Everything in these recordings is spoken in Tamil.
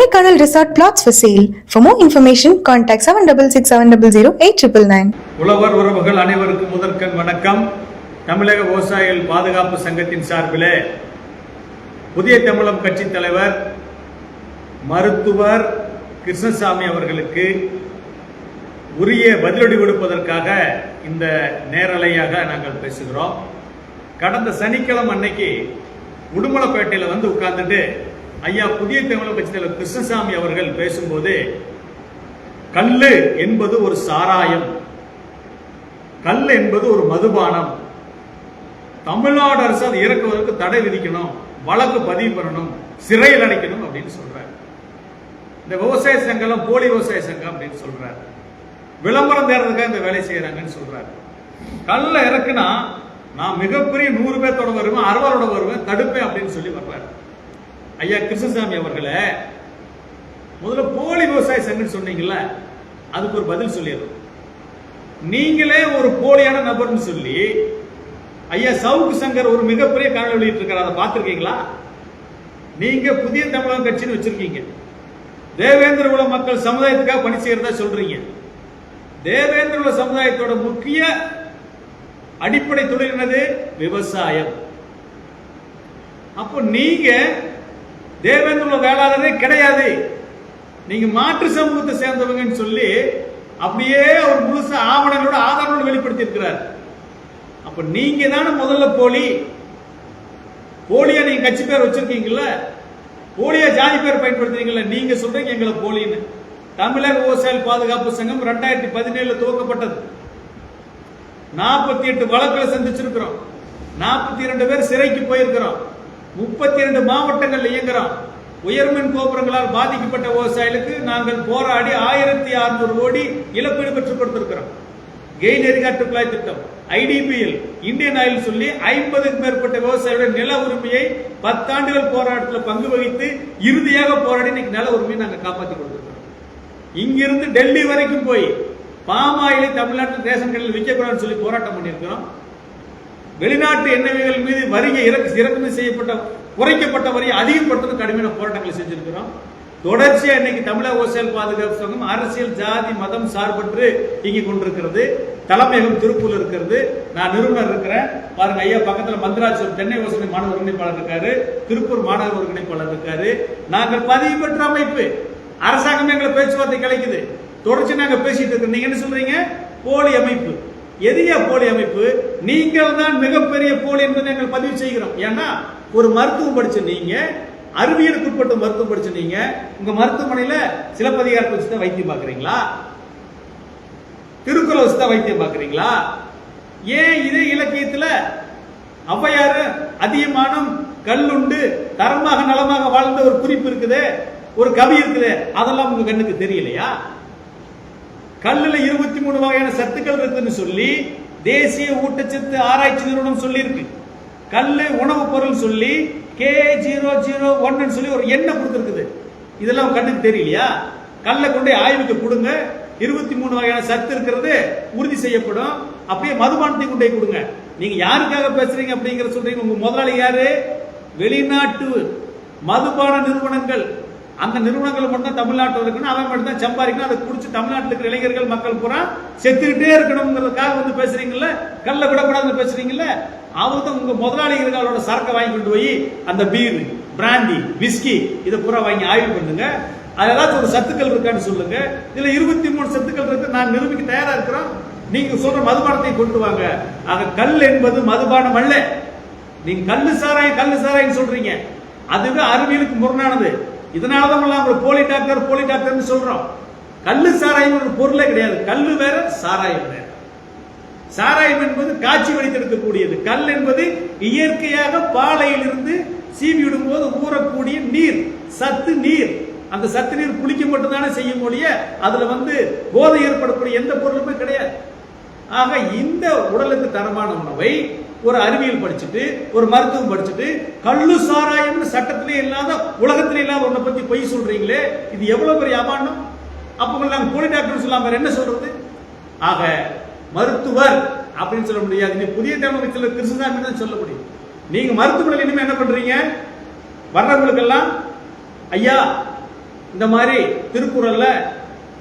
Kodaikanal resort flats for sale for more information contact seven double six seven double zero eight triple nine உழவர் உறவுகள் அனைவருக்கும் முதற்கண் வணக்கம். தமிழக விவசாயிகள் பாதுகாப்பு சங்கத்தின் சார்பிலே புதிய தமிழம் கட்சி தலைவர் மருத்துவர் கிருஷ்ணசாமி அவர்களுக்கு உரிய பதிலடி கொடுப்பதற்காக இந்த நேரலையாக நாங்கள் பேசுகிறோம். கடந்த சனிக்கிழமை அன்னைக்கு உடுமலைப்பேட்டையில் வந்து உட்கார்ந்துட்டு ஐயா புதிய தமிழக கட்சி தலைவர் கிருஷ்ணசாமி அவர்கள் பேசும்போது கல்லு என்பது ஒரு சாராயம் கல் என்பது ஒரு மதுபானம். தமிழ்நாடு அரசு அதை இறக்குவதற்கு தடை விதிக்கணும் வழக்கு பதிவு பண்ணணும் சிறையில் அடைக்கணும் அப்படின்னு சொல்றாரு. இந்த விவசாய சங்கம் போலி விவசாய சங்கம் அப்படின்னு சொல்றாரு. விளம்பரம் தேடுறதுக்காக இந்த வேலை செய்யறாங்கன்னு சொல்றாரு. கல்ல இறக்குனா நான் மிகப்பெரிய நூறு பேர்த்தோட வருவேன் அறுவரோட வருவேன் தடுப்பேன் அப்படின்னு சொல்லி வர்றாரு. ஐயா கிருஷ்ணசாமி அவர்களை முதல்ல போலி விவசாய சங்கம் சொன்னீங்கல்ல அதுக்கு ஒரு பதில் சொல்லிடுறோம் நீங்களே ஒரு போலியான நபர்னு சொல்லி ஐயா சவுக்கு சங்கர் ஒரு மிகப்பெரிய காணொலி வெளியிட்டு இருக்காரு அதை பார்த்துருக்கீங்களா? நீங்க புதிய தமிழகம் கட்சின்னு வச்சிருக்கீங்க. தேவேந்திர குல மக்கள் சமுதாயத்துக்காக பணி செய்யறதா சொல்றீங்க. தேவேந்திர குல சமுதாயத்தோட முக்கிய அடிப்படை தொழில் என்னது? விவசாயம். அப்போ நீங்க தேவேந்திர வேளாளரே கிடையாது. நீங்க மாற்று சமூகத்தை சேர்ந்தவங்கன்னு சொல்லி அப்படியே ஒரு முழுசா ஆவணங்களோட ஆதாரங்களோட வெளிப்படுத்தி இருக்கிறார் அப்ப நீங்க தானே முதல்ல போலி. போலியா நீங்க கட்சி பேர் வச்சிருக்கீங்கல்ல? போலியா ஜாதி பேர் பயன்படுத்துறீங்கல்ல? நீங்க சொல்றீங்க எங்களை போலின்னு. தமிழக விவசாய பாதுகாப்பு சங்கம் ரெண்டாயிரத்தி பதினேழுல துவக்கப்பட்டது. நாற்பத்தி எட்டு வழக்குல சந்திச்சிருக்கிறோம். நாற்பத்தி இரண்டு பேர் சிறைக்கு போயிருக்கிறோம். முப்பத்தி இரண்டு மாவட்டங்கள் இயங்குறோம் உயர்மின் கோபுரங்களால் பாதிக்கப்பட்ட விவசாயிகளுக்கு நாங்கள் போராடி ஆயிரத்தி அறுநூறு கோடி இழப்பீடு பெற்றுக் கொடுத்திருக்கிறோம். கெயின் எரிகாட்டு குழாய் திட்டம் ஐடிபிஎல் இந்தியன் ஆயில் சொல்லி ஐம்பதுக்கும் மேற்பட்ட விவசாயிகளுடைய நில உரிமையை பத்தாண்டுகள் போராட்டத்தில் பங்கு வகித்து இறுதியாக போராடி இன்னைக்கு நில உரிமையை நாங்கள் காப்பாற்றி கொடுத்துருக்கோம் இங்கிருந்து டெல்லி வரைக்கும் போய் பாமாயிலை தமிழ்நாட்டில் ரேஷன் கடையில் விற்கக்கூடாதுன்னு சொல்லி போராட்டம் பண்ணியிருக்கிறோம். வெளிநாட்டு எண்ணெய்கள் மீது வரியை இறக்கு இறக்குமதி செய்யப்பட்ட குறைக்கப்பட்ட வரியை அதிகப்படுத்துறது கடுமையான போராட்டங்களை செஞ்சிருக்கிறோம். தொடர்ச்சியா இன்னைக்கு தமிழக விவசாய பாதுகாப்பு சங்கம் அரசியல் ஜாதி மதம் சார்பற்று இங்கே கொண்டிருக்கிறது. தலைமையகம் திருப்பூர் இருக்கிறது. நான் நிறுவனர் இருக்கிறேன். பாருங்க ஐயா பக்கத்துல மந்திராஜ் சென்னை விவசாய மாணவர் ஒருங்கிணைப்பாளர் இருக்காரு. திருப்பூர் மாணவர் ஒருங்கிணைப்பாளர் இருக்காரு. நாங்கள் பதிவு பெற்ற அமைப்பு. அரசாங்கம் எங்களை பேச்சுவார்த்தை கிடைக்குது தொடர்ச்சி நாங்க பேசிட்டு இருக்கோம். நீங்க என்ன சொல்றீங்க? போலி அமைப்பு. எதிரியா போலி அமைப்பு நீங்கள் தான் மிகப்பெரிய போலி என்பதை நாங்கள் பதிவு செய்கிறோம். ஏன்னா ஒரு மருத்துவம் படிச்ச நீங்க அறிவியலுக்கு உட்பட்ட மருத்துவம் படிச்ச நீங்க உங்க மருத்துவமனையில சிலப்பதிகாரத்தை வச்சு தான் வைத்தியம் பாக்குறீங்களா திருக்குறள் வச்சு தான் வைத்தியம் பாக்குறீங்களா ஏன் இதே இலக்கியத்துல ஔவையார் அதிகமானம் கல்லுண்டு தரமாக நலமாக வாழ்ந்த ஒரு குறிப்பு இருக்குது ஒரு கவி இருக்குது அதெல்லாம் உங்க கண்ணுக்கு தெரியலையா? கல்லுல இருபத்தி மூணு வகையான சத்துக்கள் இருக்குன்னு சொல்லி தேசிய ஊட்டச்சத்து ஆராய்ச்சி நிறுவனம் சொல்லியிருக்கு. கல்லு உணவு பொருள் சொல்லி கே ஜீரோ ஜீரோ ஒன்னு சொல்லி ஒரு எண்ணெய் கொடுத்துருக்குது. இதெல்லாம் கண்ணுக்கு தெரியலையா? கல்லை கொண்டு போய் ஆய்வுக்கு கொடுங்க. இருபத்தி மூணு வகையான சத்து இருக்கிறது உறுதி செய்யப்படும். அப்படியே மதுபானத்தை கொண்டு போய் கொடுங்க. நீங்க யாருக்காக பேசுறீங்க அப்படிங்கிற சொல்றீங்க. உங்க முதலாளி யாரு? வெளிநாட்டு மதுபான நிறுவனங்கள். அந்த நிறுவனங்கள் மட்டும் தமிழ்நாட்டில் இருக்கணும் அவன் மட்டும் தான் சம்பாதிக்கணும். அதை குடிச்சு தமிழ்நாட்டில் இருக்கிற இளைஞர்கள் மக்கள் பூரா செத்துக்கிட்டே இருக்கணுங்கிறதுக்காக வந்து பேசுறீங்கல்ல? கல்ல விடக்கூடாதுன்னு பேசுறீங்கல்ல? அவங்க தான் உங்க முதலாளிகளோட சரக்கை வாங்கி கொண்டு போய் அந்த பீர் பிராண்டி விஸ்கி இதை பூரா வாங்கி ஆய்வு பண்ணுங்க. அது ஏதாச்சும் ஒரு சத்துக்கள் இருக்கான்னு சொல்லுங்க. இதுல இருபத்தி மூணு சத்துக்கள் இருக்கு. நான் நிரூபிக்க தயாரா இருக்கிறோம். நீங்க சொல்ற மதுபானத்தை கொண்டு வாங்க. ஆக கல் என்பது மதுபானம் அல்ல. நீங்க கல்லு சாராயம் கல்லு சாராயம் சொல்றீங்க. அதுவே அறிவியலுக்கு முரணானது. இதனாலதான் நம்ம போலி டாக்டர் போலி டாக்டர்னு சொல்றோம். கல்லு சாராயம் ஒரு பொருளே கிடையாது. கல்லு வேற சாராயம் வேற. சாராயம் என்பது காட்சி வடித்தெடுக்கக்கூடியது கல் என்பது இயற்கையாக பாலையிலிருந்து சீவி விடும்போது ஊறக்கூடிய நீர் சத்து நீர். அந்த சத்து நீர் குளிக்க மட்டும்தானே செய்ய முடிய அதுல வந்து போதை ஏற்படக்கூடிய எந்த பொருளுமே கிடையாது. ஆக இந்த உடலுக்கு தரமான உணவை ஒரு அறிவியல் படிச்சுட்டு ஒரு மருத்துவம் படிச்சுட்டு கள்ளு சாராயம்னு சட்டத்திலே இல்லாத உலகத்திலே இல்லாத ஒன்றை பத்தி பொய் சொல்றீங்களே இது எவ்வளவு பெரிய அபாண்டம்? அப்ப உங்களை நாங்க போலி டாக்டர் சொல்லாம என்ன சொல்றது? ஆக மருத்துவர் அப்படின்னு சொல்ல முடியாது. நீ புதிய தமிழக கிருஷ்ணசாமி தான் சொல்ல முடியும். நீங்க மருத்துவமனையில் இனிமே என்ன பண்றீங்க? வர்றவங்களுக்கெல்லாம் ஐயா இந்த மாதிரி திருக்குறள்ல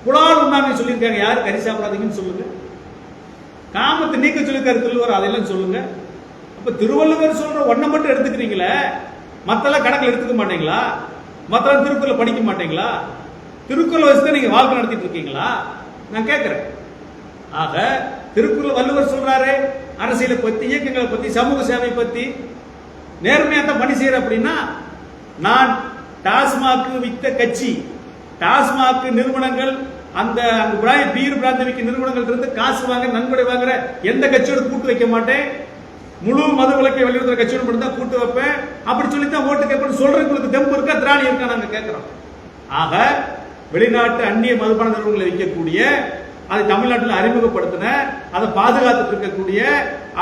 புலால் உண்டாமே சொல்லியிருக்காங்க. யாரு? கறி சாப்பிடாதீங்கன்னு சொல்லுங்க. காமத்தை நீக்க சொல்லியிருக்காரு திருவள்ளுவர் அதெல்லாம் சொல்லுங்க. இப்போ திருவள்ளுவர் சொல்ற ஒன்றை மட்டும் எடுத்துக்கிறீங்களே மத்தெல்லாம் கணக்கில் எடுத்துக்க மாட்டீங்களா? மத்தெல்லாம் திருக்குறளை படிக்க மாட்டீங்களா? திருக்குறள் வச்சு தான் நீங்க வாழ்க்கை நடத்திட்டு இருக்கீங்களா? நான் கேட்குறேன் ஆக திருக்குறள் வள்ளுவர் சொல்றாரு அரசியலை பத்தி இயக்கங்களை பத்தி சமூக சேவை பத்தி. நேர்மையாக தான் பணி செய்யற அப்படின்னா நான் டாஸ்மாக் வித்த கட்சி டாஸ்மாக் நிறுவனங்கள் அந்த பீர் பிராந்தமிக்கு நிறுவனங்கள் இருந்து காசு வாங்க நன்கொடை வாங்குற எந்த கட்சியோட கூட்டு வைக்க மாட்டேன்? முழு மது விளக்கை வெளியிடுற கட்சியோட மட்டும் தான் கூட்டு வைப்பேன். அப்படி சொல்லி தான் ஓட்டு கேட்பேன் சொல்றவங்களுக்கு தெம்பு இருக்கா? திராணி இருக்கா? நாங்க கேட்கிறோம். ஆக வெளிநாட்டு அந்நிய மதுபான நிறுவனங்களை விற்கக்கூடிய அதை தமிழ்நாட்டில் அறிமுகப்படுத்தின அதை பாதுகாத்துட்டு இருக்கக்கூடிய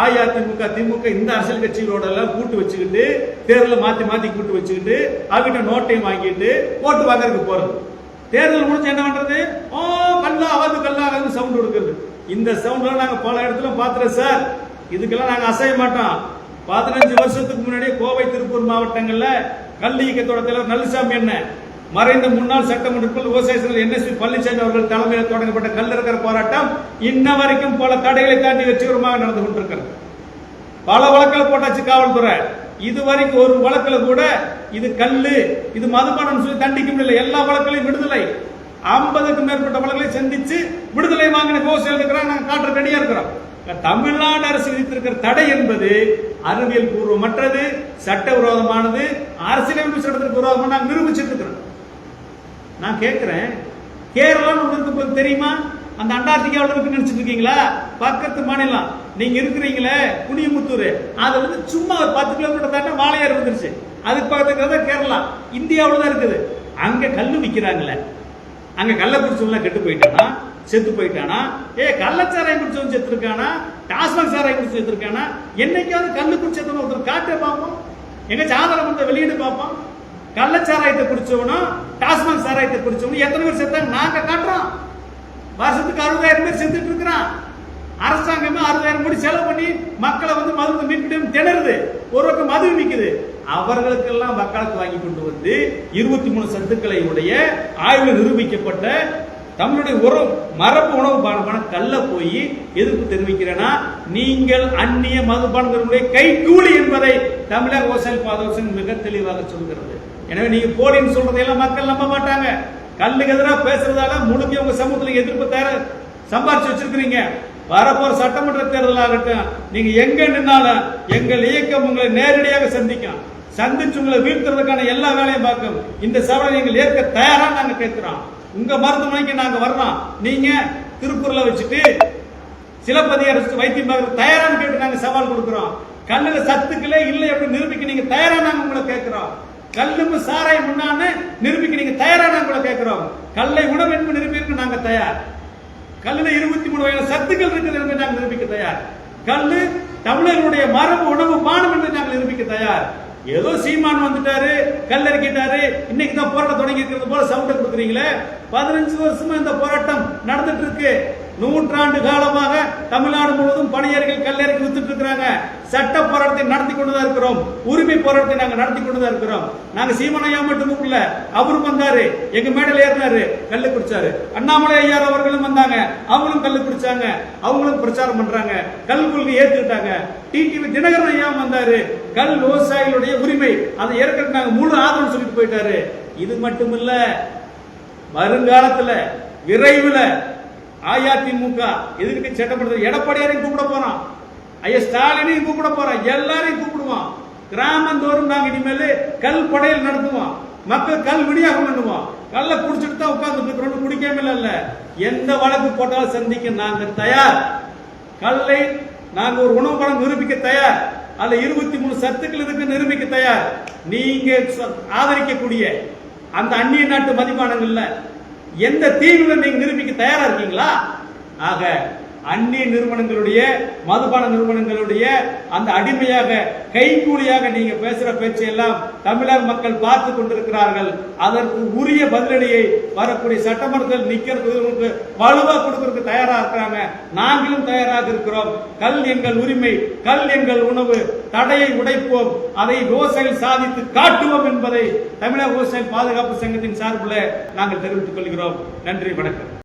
அஇஅதிமுக திமுக இந்த அரசியல் கட்சிகளோட எல்லாம் கூட்டு வச்சுக்கிட்டு தேர்தலை மாத்தி மாத்தி கூட்டு வச்சுக்கிட்டு அவகிட்ட நோட்டையும் வாங்கிட்டு ஓட்டு வாங்கறதுக்கு போறது. தேர்தல் முடிஞ்சு என்ன பண்றது? ஓ கல்லா அவது கல்லா அவது சவுண்ட் கொடுக்குறது. இந்த சவுண்ட்லாம் நாங்க பல இடத்துல பாத்துறோம் சார் இதுக்கெல்லாம் நாங்க அசைய மாட்டோம். பதினஞ்சு வருஷத்துக்கு முன்னாடியே கோவை திருப்பூர் மாவட்டங்கள்ல கல் இயக்கத்தோட தலைவர் நல்லசாமி என்ன? மறைந்த முன்னாள் சட்டமன்றத்தில் விவசாயிகள் என்எஸ்பி பழனிசாமி அவர்கள் தலைமையில் தொடங்கப்பட்ட கல் இருக்கிற போராட்டம் இன்ன வரைக்கும் பல தடைகளை தாண்டி வெற்றிகரமாக நடந்து கொண்டிருக்கிறது. பல வழக்கில் போட்டாச்சு காவல்துறை. இது வரைக்கும் ஒரு வழக்கில் கூட இது கல்லு இது மதுபானம் சொல்லி தண்டிக்க முடியல. எல்லா வழக்கிலையும் விடுதலை. ஐம்பதுக்கும் மேற்பட்ட வழக்குகளை சந்திச்சு விடுதலை வாங்கின விவசாயிகள் இருக்கிறாங்க நாங்கள் காற்று ரெடியா இருக்கிறோம். தமிழ்நாடு அரசு விதித்திருக்கிற தடை என்பது அறிவியல் பூர்வமற்றது சட்டவிரோதமானது அரசியலமைப்பு சட்டத்திற்கு விரோதமாக நாங்கள் நிரூபிச்சிட்டு இருக்கிறோம். நான் கேட்கிறேன் கேரளான்னு உங்களுக்கு தெரியுமா? அந்த அண்டார்டிகாவில் இருக்கு நினைச்சிட்டு இருக்கீங்களா? பக்கத்து மாநிலம். நீங்க இருக்கிறீங்களே புனியமுத்தூர் அது வந்து சும்மா ஒரு பத்து கிலோமீட்டர் தாண்ட வாழையார் வந்துருச்சு. அதுக்கு பக்கத்துக்கு தான் கேரளா. இந்தியாவில் தான் இருக்குது. அங்க கல் விற்கிறாங்களே அங்க கள்ளக்குறிச்சவங்க கெட்டு போயிட்டோம்னா செத்து போயிட்டானா? ஏ கள்ளச்சாராயம் குடிச்சவன் செத்துருக்கானா? டாஸ்மாக் சாராயம் குடிச்சு செத்துருக்கானா? என்னைக்காவது கல்லு குடிச்சதுன்னு ஒருத்தர் காட்டே பார்ப்போம் எங்க சாதனம் கொடுத்த வெளியீடு பார்ப்போம் கள்ளச்சாராயத்தை குடிச்சவனும் டாஸ்மாக் சாராயத்தை குடிச்சவனும் எத்தனை பேர் செத்தாங்க? நாங்க காட்டுறோம். வருஷத்துக்கு அறுபதாயிரம் பேர் செத்துட்டு இருக்கிறான். அரசாங்கமே அறுபதாயிரம் கோடி செலவு பண்ணி மக்களை வந்து மருந்து மீட்பிடம் திணறுது. ஒரு பக்கம் மது விற்குது. அவர்களுக்கெல்லாம் வக்காலத்து வாங்கி கொண்டு வந்து இருபத்தி மூணு சத்துக்களை உடைய ஆய்வில் நிரூபிக்கப்பட்ட தமிழுடைய உறவு மரபு உணவு பானமான கல்ல போய் எதிர்ப்பு தெரிவிக்கிறேன்னா நீங்கள் அந்நிய மதுபானங்களுடைய கைகூலி என்பதை தமிழக விவசாய பாதோசன் மிக தெளிவாக சொல்கிறது. எனவே நீங்க போலின்னு சொல்றதையெல்லாம் மக்கள் நம்ப மாட்டாங்க. கல்லுக்கு எதிராக பேசுறதால முழுக்க உங்க சமூகத்தில் எதிர்ப்பு தர சம்பாரிச்சு வச்சிருக்கிறீங்க. வரப்போற சட்டமன்ற தேர்தலாகட்டும் நீங்க எங்க நின்னாலும் எங்கள் இயக்கம் உங்களை நேரடியாக சந்திக்கும். சந்திச்சு உங்களை வீழ்த்துறதுக்கான எல்லா வேலையும் பார்க்கும். இந்த சவாலை நீங்கள் ஏற்க தயாரா நாங்க கேட்கிறோம். உங்க மருத்துவமனைக்கு நாங்க வர்றோம். நீங்க திருக்குறளை வச்சுட்டு சிலப்பதிகார வைத்தியம் பார்க்க தயாரான்னு கேட்டு நாங்க சவால் கொடுக்குறோம். கல்லுல சத்துக்களே இல்லை எப்படி நிரூபிக்க நீங்க தயாரா நாங்க உங்களை கேட்கிறோம். கல்லும் சாராயம் முன்னான்னு நிரூபிக்க நீங்க தயாரா நாங்க உங்களை கேட்கிறோம். கல்லை உணவு என்பது நிரூபிக்க நாங்க தயார். கல்லுல இருபத்தி மூணு வகையான சத்துக்கள் இருக்குது என்பதை நாங்கள் நிரூபிக்க தயார். கல்லு தமிழர்களுடைய மரபு உணவு பானம் என்று நாங்கள் நிரூபிக்க தயார். ஏதோ சீமான் வந்துட்டாரு கல்லறிக்கிட்டாரு இன்னைக்கு தான் போராட்டம் தொடங்கி இருக்கிறது போல சவுண்ட கொடுக்குறீங்களே? பதினஞ்சு வருஷமா இந்த போராட்டம் நடந்துட்டு இருக்கு. நூற்றாண்டு காலமாக தமிழ்நாடு முழுவதும் பணியர்கள் கல்லறைக்கு வித்துட்டு இருக்கிறாங்க. சட்ட போராட்டத்தை நடத்தி கொண்டுதான் இருக்கிறோம். உரிமை போராட்டத்தை நாங்க நடத்தி கொண்டுதான் இருக்கிறோம். நாங்க சீமனையா மட்டும் இல்ல அவரும் வந்தாரு. எங்க மேடல ஏறினாரு. கல்லு குடிச்சாரு அண்ணாமலை ஐயார் அவர்களும் வந்தாங்க. அவங்களும் கல்லு குடிச்சாங்க அவங்களும் பிரச்சாரம் பண்றாங்க. கல் கொள்கை ஏத்துக்கிட்டாங்க. டிடிவி தினகரன் ஐயா வந்தாரு. கல் விவசாயிகளுடைய உரிமை. அதை ஏற்கனவே நாங்க முழு ஆதரவு சொல்லிட்டு போயிட்டாரு. இது மட்டும் இல்ல வருங்காலத்துல விரைவில் அஇஅதிமுக எதிர்க்கு சட்டப்படுத்த எடப்பாடியாரையும் கூப்பிட போறோம் ஐயா ஸ்டாலினையும் கூப்பிட போறோம் எல்லாரையும் கூப்பிடுவோம் கிராமந்தோறும் நாங்க இனிமேல் கல் படையல் நடத்துவோம். மக்கள் கல் விநியோகம் பண்ணுவோம் கல்ல குடிச்சிட்டு தான் உட்கார்ந்து இருக்கிறோம் குடிக்காம இல்ல எந்த வழக்கு போட்டாலும் சந்திக்க நாங்க தயார். கல்லை நாங்க ஒரு உணவு படம் நிரூபிக்க தயார். அல்ல இருபத்தி மூணு சத்துக்கள் இருக்கு நிரூபிக்க தயார். நீங்க ச- ஆதரிக்கக்கூடிய அந்த அந்நிய நாட்டு மதிப்பானங்கள்ல எந்த தீர்வு நீங்க நிரூபிக்க தயாரா இருக்கீங்களா? ஆக அந்நிய நிறுவனங்களுடைய மதுபான நிறுவனங்களுடைய அந்த அடிமையாக கைகூலியாக நீங்க பேசுற பேச்சையெல்லாம் தமிழர் தமிழக மக்கள் பார்த்து கொண்டிருக்கிறார்கள். அதற்கு உரிய பதிலடியை வரக்கூடிய சட்டமன்றத்தில் நிக்கிறதுக்கு வலுவா கொடுக்கறதுக்கு தயாரா இருக்கிறாங்க. நாங்களும் தயாராக இருக்கிறோம். கல் எங்கள் உரிமை கல் எங்கள் உணவு தடையை உடைப்போம். அதை விவசாயிகள் சாதித்து காட்டுவோம் என்பதை தமிழக விவசாய பாதுகாப்பு சங்கத்தின் சார்பில் நாங்கள் தெரிவித்துக் கொள்கிறோம். நன்றி வணக்கம்.